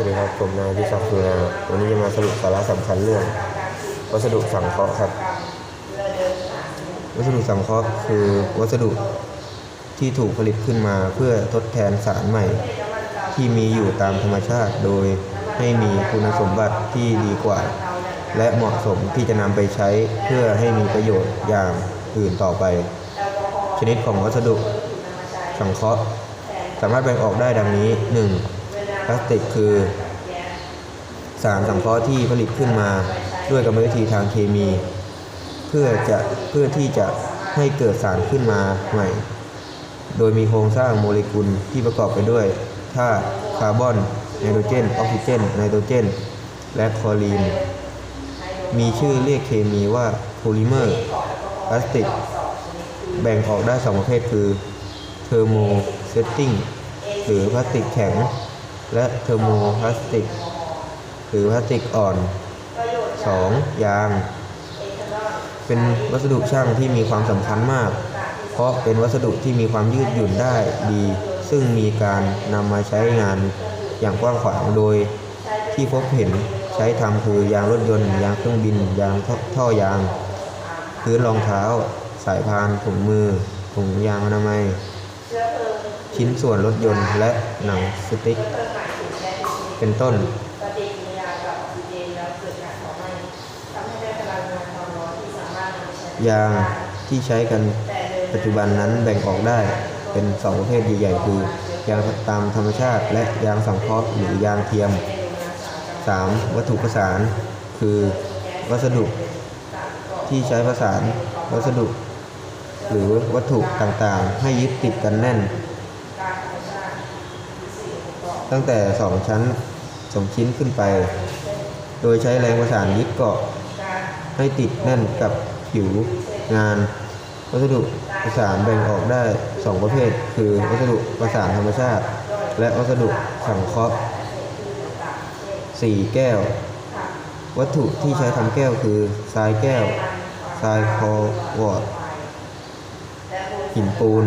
วัสดีครับผมนายพิศักดิ์สุนาวันนี้จะมาสรุปสาระสำคัญเรื่อง วัสดุสังเคราะห์ครับ วัสดุสังเคราะห์คือวัสดุที่ถูกผลิตขึ้นมาเพื่อทดแทนสารใหม่ ที่มีอยู่ตามธรรมชาติโดยให้มีคุณสมบัติที่ดีกว่า และเหมาะสมที่จะนำไปใช้เพื่อให้มีประโยชน์อย่างอื่นต่อไป ชนิดของวัสดุสังเคราะห์ สามารถแบ่งออกได้ดังนี้ 1. พลาสติก คือสารสังเคราะห์ที่ผลิตขึ้นมาด้วยกรรมวิธีทางเคมี เพื่อจะเพื่อที่จะให้เกิดสารขึ้นมาใหม่ โดยมีโครงสร้างโมเลกุลที่ประกอบไปด้วยธาตุคาร์บอนไนโตรเจนออกซิเจนไนโตรเจน และคลอรีน มีชื่อเรียกเคมีว่าโพลิเมอร์พลาสติก แบ่งออกได้สองประเภทคือเทอร์โมเซตติ้งหรือพลาสติกแข็ง และเทอร์โมพลาสติก หรือพลาสติกอ่อน 2. ยาง เป็นวัสดุช่างที่มีความสำคัญมาก เพราะเป็นวัสดุที่มีความยืดหยุ่นได้ดี ซึ่งมีการนำมาใช้งานอย่างกว้างขวางโดยที่พบเห็นใช้ทำคือยางรถยนต์ ยางเครื่องบิน ยางท่อทอยาง พื้นรองเท้า สายพานถุงมือถุงยางอนามัย ชิ้นส่วนรถยนต์และหนังสติ๊ก เป็นต้นปฏิกิริยากับออกซิเจนแล้วเกิดการเผาไหม้ทำให้ได้พลังงานความร้อนที่สามารถนำไปใช้ยางที่ใช้กันปัจจุบันนั้นแบ่งออกได้เป็นสองประเภทใหญ่ๆคือยางตามธรรมชาติและยางสังเคราะห์หรือยางเทียม 3. วัตถุประสาน คือ วัสดุที่ใช้ประสาน วัสดุ หรือวัตถุต่างๆ ให้ยึดติดกันแน่น ตั้งแต่ 2 ชั้นสองชิ้นขึ้นไป โดยใช้แรงประสานยึดเกาะให้ติดแน่นกับผิวงาน วัสดุประสานแบ่งออกได้ 2 ประเภท คือวัสดุประสานธรรมชาติ และวัสดุสังเคราะห์ 4. แก้ว วัตถุที่ใช้ทำแก้วคือทรายแก้วทรายคอวอร์ดหินปูน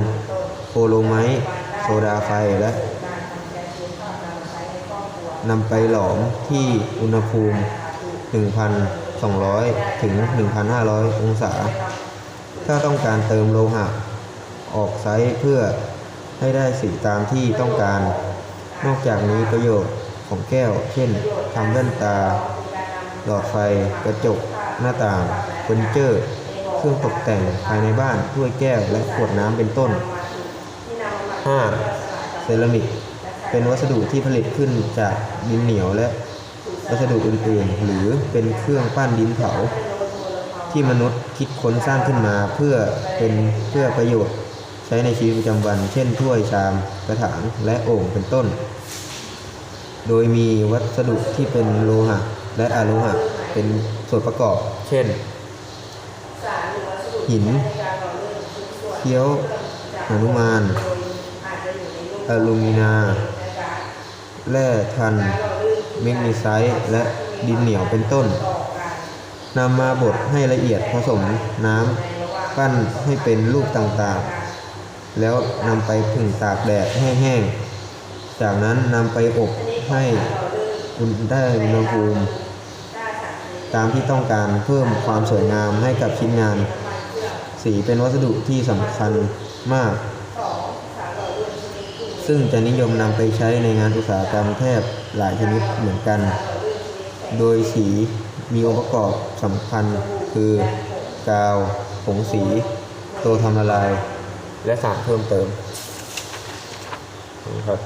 โพโลไมต์โซดาไฟและ นำไปหลอมที่อุณหภูมิ 1,200 ถึง 1,500 องศา ถ้าต้องการเติมโลหะ ออกไซส์เพื่อให้ได้สีตามที่ต้องการ นอกจากนี้ประโยชน์ของแก้ว เช่นทำแว่นตา หลอดไฟ กระจก หน้าต่างเฟอร์นิเจอร์ เครื่องตกแต่งภายในบ้านถ้วยแก้วและขวดน้ำเป็นต้น 5. เซรามิก เป็นวัสดุที่ผลิตขึ้นจากดินเหนียวและวัสดุอื่นๆ หรือเป็นเครื่องปั้นดินเผา ที่มนุษย์คิดค้นสร้างขึ้นมาเพื่อเป็นเพื่อประโยชน์ใช้ในชีวิตประจำวัน เช่นถ้วยชามกระถางและโอ่งเป็นต้น โดยมีวัสดุที่เป็นโลหะและอะโลหะเป็นส่วนประกอบ เช่น หินเคี้ยวหนุมานอลูมินา แร่ทันเมกนีไซต์และดินเหนียวเป็นต้นนำมาบดให้ละเอียดผสมน้ำปั้นให้เป็นรูปต่างๆ แล้วนำไปผึ่งตากแดดให้แห้ง จากนั้นนำไปอบให้อุณได้อุณหภูมิ ตามที่ต้องการเพิ่มความสวยงามให้กับชิ้นงาน สีเป็นวัสดุที่สำคัญมาก ซึ่งจะนิยมนำไปใช้ในงานอุตสาหกรรมแทบหลายชนิดเหมือนกัน โดยสีมีองค์ประกอบสำคัญคือกาวผงสี ตัวทำละลาย และสารเพิ่มเติมครับ